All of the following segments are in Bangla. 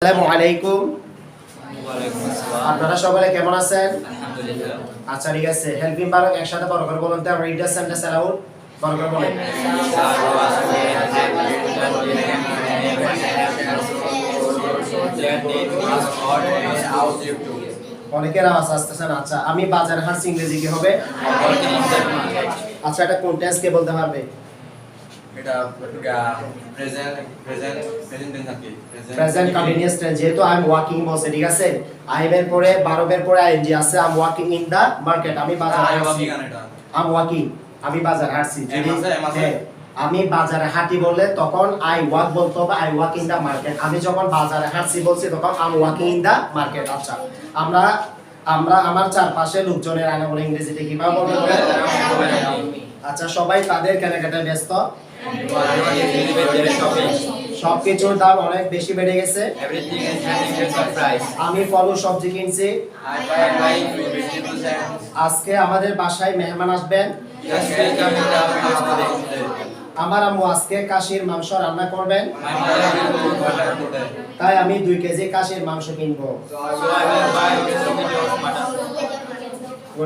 আসসালামু আলাইকুম। আপনারা কেমন আছেন? আচ্ছা ঠিক আছে। হেল্পিং একসাথে বড় করে বলুন তো রিড দ্য সেন্টেন্স অ্যালাউড বড় করে বলেন। অনেকের আওয়াজ আসতেছে না। আচ্ছা আমি বাজার হাট ইংরেজি কি হবে? আচ্ছা এটা কোন টেন্স কে বলতে পারবে। প্রেজেন্ট কন্টিনিউয়াস টেন্স যেহেতু আই এম ওয়ার্কিং বলছে ঠিক আছে? আই এর পরে ভার্বের পরে আইএনজি আছে I am in the market আমি বাজার হাঁটছি আই এম আমি এম। হ্যাঁ, আমি বাজারে হাঁটি বললে তখন আই ওয়াক বলতে হবে I walk in the market আমি যখন বাজারে হাঁটছি বলছি তখন I walking in the market আচ্ছা। আমরা আমরা আমার চারপাশে লোকজনের আগে বলে ইংরেজিতে কীভাবে বলব আচ্ছা সবাই তাদের কেনাকাটায় ব্যস্ত। সবকিছুর দাম অনেক বেশি বেড়ে গেছে। আমি ফল সবজি কিনছি। আজকে আমাদের বাসায় মেহমান আসবেন। আমার আম্মু আজকে কাশির মাংস রান্না করবেন। তাই আমি দুই কেজি কাশির মাংস কিনবো।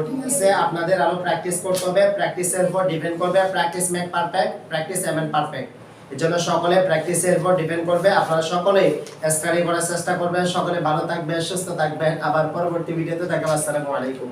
ঠিক আছে আপনাদের আরও প্র্যাকটিস করতে হবে। প্র্যাকটিসের উপর ডিপেন্ড করবে। প্র্যাকটিস মেক পারফেক্ট প্র্যাকটিস এমন পারফেক্ট এর জন্য সকলে প্র্যাকটিসের উপর ডিপেন্ড করবে। আপনারা সকলেই স্টাডি করার চেষ্টা করবেন। সকলে ভালো থাকবেন, সুস্থ থাকবেন। আবার পরবর্তী ভিডিওতে দেখাবো আসসালামু আলাইকুম।